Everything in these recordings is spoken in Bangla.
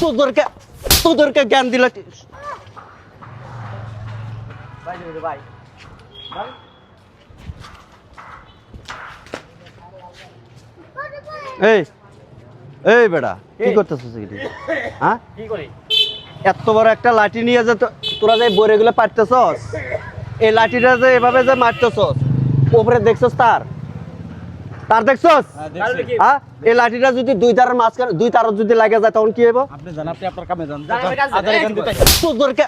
তোদেরকে তোদেরকে জ্ঞান দিলে এই এই বেটা কি করতেছিস এখানে? হ্যাঁ? কি করি? এত বড় একটা লাঠি নিয়ে যে তোরা যে বরে গুলো পারতেছস এই লাঠিটা যে এভাবে যে মারতেছস উপরে দেখছস তার? তার দেখছস? হ্যাঁ এই লাঠিটা যদি দুই তারের মাঝখানে দুই তার যদি লাগে যায় তখন কি হইব? আপনি জান আপনি আপনার কামে যান। আমার কাছে আধারে গান দিতে। তোদেরকে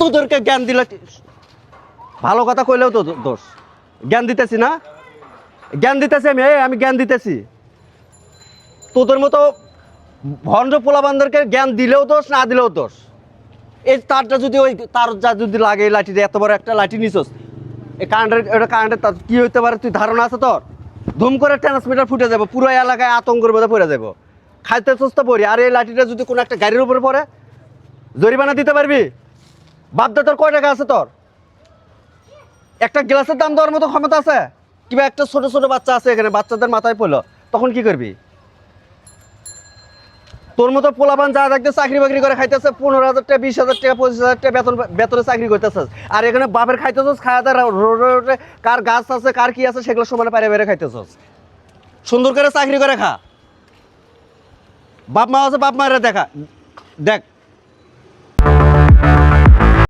তোদেরকে জ্ঞান দিলে ভালো কথা কইলেও তো দোষ। জ্ঞান দিতেছি না? জ্ঞান দিতেছি আমি আমি জ্ঞান দিতেছি। তোদের মতো ভণ্ড পোলাবানদেরকে জ্ঞান দিলেও দোষ না দিলেও দোষ। এই তারটা যদি ওই তার যা যদি লাগে এই লাঠিটা এত বড় একটা লাঠি নিছস। এই কারেন্টের এটা কারেন্টের তার কি হইতে পারে? তুই ধারণা আছে তোর? ধুম করে ট্রান্সমিটার ফুটে যাব, পুরো এলাকায় আতঙ্কের মধ্যে পড়ে যাব। খাইতে সুস্থ পড়ি, আর এই লাঠিটা যদি কোনো একটা গাড়ির উপরে পড়ে, জরিমানা দিতে পারবি? বাপদা তোর কয় টাকা আছে তোর? একটা গ্লাসের দাম দেওয়ার মতো ক্ষমতা আছে? কিংবা একটা ছোট ছোট বাচ্চা আছে এখানে, বাচ্চাদের মাথায় পড়ল, তখন কি করবি? তোর মতো পোলাপান যা থাকতে চাকরি বাকরি করে খাইতেছে, পনেরো হাজার টাকা, বিশ হাজার টাকা, পঁচিশ হাজার টাকা বেতন বেতনে চাকরি করতেছিস আর এখানে বাপের খাইতেছস খাওয়া রোডে কার গাছ আছে, কার কি আছে, সেগুলো সমানে পারে বেড়ে খাইতেছস। সুন্দর করে চাকরি করে খা। বাপ মা আছে, বাপ মায়ের দেখা। দেখ।